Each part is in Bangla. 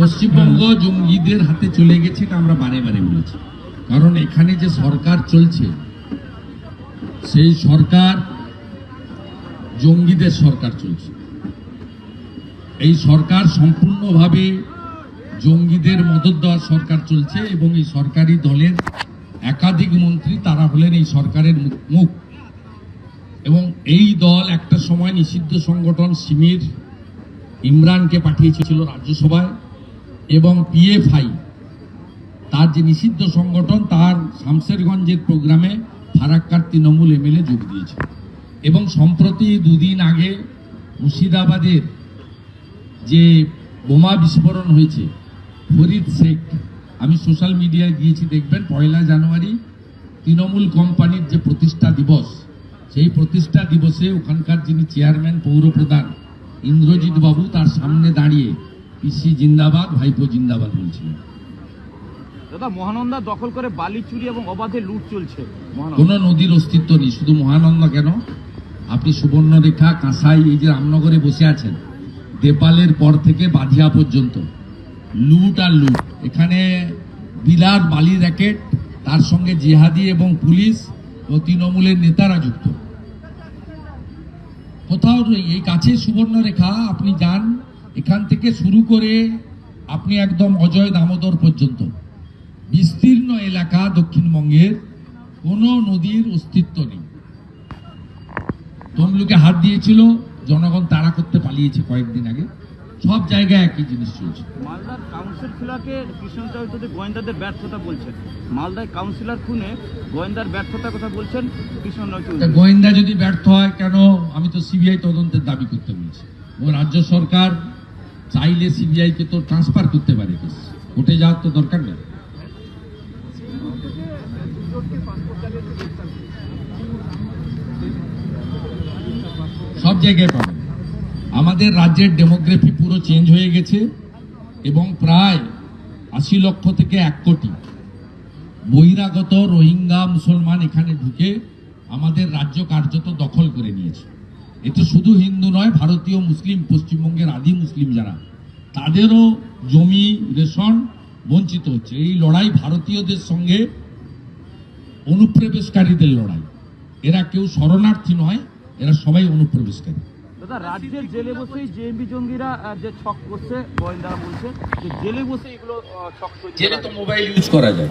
পশ্চিমবঙ্গ জঙ্গিদের হাতে চলে গেছে এটা আমরা বারে বারে বলেছি। কারণ এখানে যে সরকার চলছে, সেই সরকার জঙ্গিদের সরকার চলছে। এই সরকার সম্পূর্ণভাবে জঙ্গিদের মদত দেওয়ার সরকার চলছে এবং এই সরকারি দলের একাধিক মন্ত্রী তারা হলেন এই সরকারের মুখ- এবং এই দল একটা সময় নিষিদ্ধ সংগঠন সিমির ইমরানকে পাঠিয়েছিল রাজ্যসভায় এবং পিএফআই, তার যে নিষিদ্ধ সংগঠন তার শামসেরগঞ্জের প্রোগ্রামে ফারাক্কার তৃণমূল এমএলএ যোগ দিয়েছে এবং সম্প্রতি দুদিন আগে মুর্শিদাবাদের যে বোমা বিস্ফোরণ হয়েছে, ফরিদ শেখ আমি সোশ্যাল মিডিয়ায় গিয়েছি দেখবেন পয়লা জানুয়ারি তৃণমূল কোম্পানির যে প্রতিষ্ঠা দিবস সেই প্রতিষ্ঠা দিবসে ওখানকার যিনি চেয়ারম্যান পৌরপ্রধান ইন্দ্রজিৎ বাবু তার সামনে দাঁড়িয়ে পিসি জিন্দাবাদ ভাইপো জিন্দাবাদ বলছিলেন। দাদা মহানন্দা দখল করে বালি চুরি এবং অবাধে লুট চলছে। কোনো নদীর অস্তিত্ব নেই শুধু মহানন্দা কেন? আপনি সুবর্ণরেখা কাঁসাই এই যে রামনগরে বসে আছেন দেপালের পর থেকে বাধিয়া পর্যন্ত। লুট আর লুট। এখানে বিলার বালি র্যাকেট, তার সঙ্গে জিহাদি এবং পুলিশ ও তৃণমূলের নেতারা যুক্ত। কোথাও এই কাছে সুবর্ণরেখা, আপনি যান। এখান থেকে শুরু করে আপনি একদম অজয় দামোদর পর্যন্ত। বিস্তীর্ণ এলাকা দক্ষিণবঙ্গের, কোনো নদীর অস্তিত্ব নেই। তমলুকে হাত দিয়েছিল, জনগণ তাড়া করতে পালিয়েছে কয়েকদিন আগে। সব জায়গায় একই জিনিস চলছে। মালদার কাউন্সিল কাউন্সিলরকে কৃষ্ণ চৌধুরী গোয়েন্দাদের ব্যর্থতা বলছেন। মালদায় কাউন্সিলর খুনে গোয়েন্দার ব্যর্থতার কথা বলছেন কৃষ্ণ তা চৌধুরী গোয়েন্দা যদি ব্যর্থ হয় কেন? আমি তো সিবিআই তদন্তের দাবি করতে বলছি। ও রাজ্য সরকার চাইলে সিবিআই কে তো ট্রান্সফার করতে পারে কেস। কোর্টে যাওয়ার তো দরকার নেই। সব জায়গায় পাবেন। আমাদের রাজ্যের ডেমোগ্রাফি পুরো চেঞ্জ হয়ে গেছে এবং প্রায় আশি লক্ষ থেকে এক কোটি বহিরাগত রোহিঙ্গা মুসলমান এখানে ঢুকে আমাদের রাজ্য কার্যত দখল করে নিয়েছে। এতে শুধু হিন্দু নয়, ভারতীয়, মুসলিম, পশ্চিমবঙ্গের আদি মুসলিম যারা, তাদেরও জমি, রেশন বঞ্চিত হচ্ছে। এই লড়াই ভারতীয়দের সঙ্গে অনুপ্রবেশকারীদের লড়াই। এরা কেউ শরণার্থী নয়, এরা সবাই অনুপ্রবেশকারী। দাদা রাজ্যের জেলে বসেই জেএমবি জঙ্গিরা যে ছক করছে গোয়েন্দারা বলছে যে জেলে বসে এগুলো ছক জেলে তো মোবাইল ইউজ করা যায়।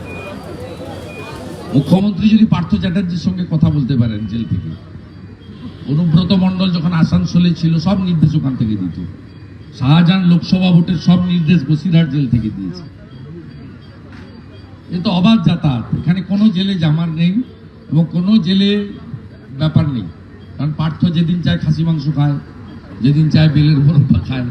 মুখ্যমন্ত্রী যদি পার্থ চ্যাটার্জির সঙ্গে কথা বলতে পারেন জেল থেকে। অনুব্রত মণ্ডল যখন আসানসোলে ছিল সব নির্দেশ ওখান থেকে দিত। শাহজাহান লোকসভা ভোটের সব নির্দেশ বসিরহাট জেল থেকে দিয়েছে। এ তো অবাধ যাতায়াত। এখানে কোনো জেলে জামার নেই এবং কোনো জেলে ব্যাপার নেই। কারণ পার্থ যেদিন চায় খাসি মাংস খায় যেদিন চায় বেলের মোরব্বা খায়।